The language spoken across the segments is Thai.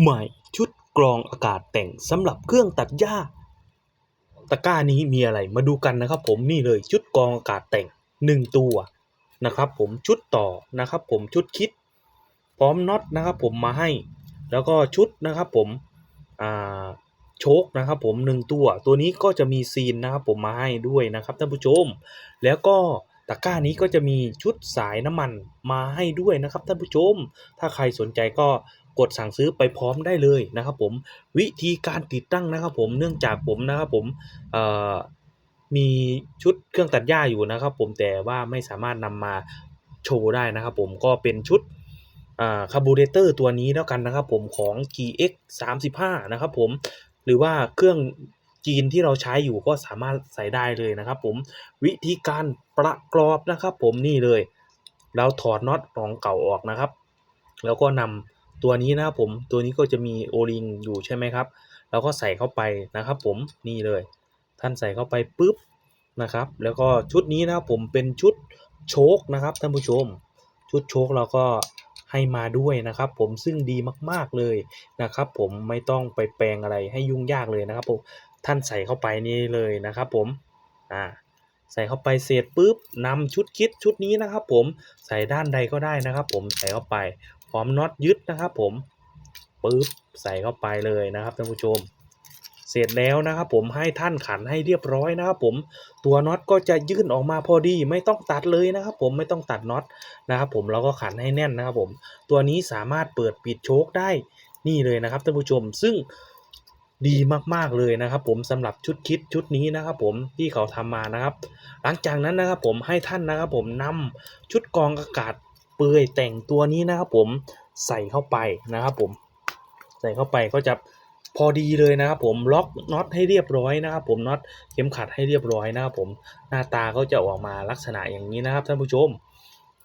ใหม่ชุดกรองอากาศแต่งสำหรับเครื่องตัดหญ้า ตะกร้านี้มีอะไรมาดูกันนะครับ ผมนี่เลยชุดกรองอากาศแต่งหนึ่งตัวนะครับ ผมชุดต่อนะครับ ผมชุดคิด พร้อมน็อตนะครับ ผมมาให้ แล้วก็ชุดนะครับ ผมโชคนะครับ ผมหนึ่งตัว ตัวนี้ก็จะมีซีนนะครับ ผมมาให้ด้วยนะครับท่านผู้ชม แล้วก็ตะกร้านี้ก็จะมีชุดสายน้ำมันมาให้ด้วยนะครับท่านผู้ชม ถ้าใครสนใจก็ กดสั่งซื้อไปพร้อมได้เลยนะครับผมวิธีการติดตั้งนะครับผมเนื่องจากผมนะครับผมมีชุดเครื่องตัดหญ้าอยู่นะครับผมแต่ว่าไม่สามารถนำมาโชว์ได้นะครับผมก็เป็นชุดคาร์บูเรเตอร์ตัวนี้แล้วกันนะครับผมของ GX 35นะครับผมหรือว่าเครื่องจีนที่เราใช้อยู่ก็สามารถใส่ได้เลยนะครับผมวิธีการประกอบนะครับผมนี่เลยเราถอดน็อตของเก่าออกนะครับ แล้วก็นำ ตัวนี้นะครับผมตัวนี้ก็จะมีโอริงอยู่ใช่ไหมครับเราก็ใส่เข้าไปนะครับ ผมนี่เลย ท่านใส่เข้าไปปุ๊บนะครับ แล้วก็ชุดนี้นะครับผมเป็นชุดโชคนะครับท่านผู้ชม ชุดโชคเราก็ให้มาด้วยนะครับ ผมซึ่งดีมากๆเลยนะครับ ผมไม่ต้องไปแปลงอะไรให้ยุ่งยากเลยนะครับผมท่านใส่เข้าไปนี่เลยนะครับ ผมอ่าใส่เข้าไปเสร็จปุ๊บนำชุดคิดชุดนี้นะครับ ผมใส่ด้านใดก็ได้นะครับ ผมใส่เข้าไป พร้อมน็อตยึดนะครับ ผมปุ๊บใส่เข้าไปเลยนะครับท่านผู้ชม เสร็จแล้วนะครับ ผมให้ท่านขันให้เรียบร้อยนะครับ ผมตัวน็อตก็จะยื่นออกมาพอดี ไม่ต้องตัดเลยนะครับ ผมไม่ต้องตัดน็อตนะครับ ผมเราก็ขันให้แน่นนะครับ ผม ตัวนี้สามารถเปิดปิดโชคได้นี่เลยนะครับท่านผู้ชมซึ่งดีมากๆเลยนะครับผมสำหรับชุดคิดชุดนี้นะครับผมที่เขาทำมานะครับ หลังจากนั้นนะครับผมให้ท่านนะครับผมนำชุดกองอากาศ เปลือยแต่งตัวนี้นะครับผมใส่เข้าไปนะครับผมใส่เข้าไปก็จะพอดีเลยนะครับผมล็อกน็อตให้เรียบร้อยนะครับผมน็อตเข็มขัดให้เรียบร้อยนะครับผมหน้าตาก็จะออกมาลักษณะอย่างนี้นะครับท่านผู้ชม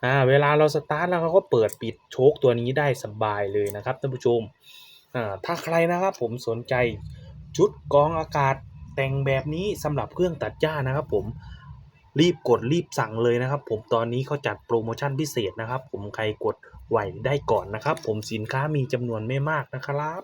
อ่าเวลาเราสตาร์ทแล้วเราก็เปิดปิดโชคตัวนี้ได้สบายเลยนะครับท่านผู้ชมอ่าถ้าใครนะครับผมสนใจชุดกองอากาศแต่งแบบนี้สำหรับเครื่องตัดหญ้านะครับผม รีบกดรีบสั่งเลยนะครับ ผมตอนนี้เขาจัดโปรโมชั่นพิเศษนะครับ ผมใครกดไหวได้ก่อนนะครับ ผมสินค้ามีจำนวนไม่มากนะครับ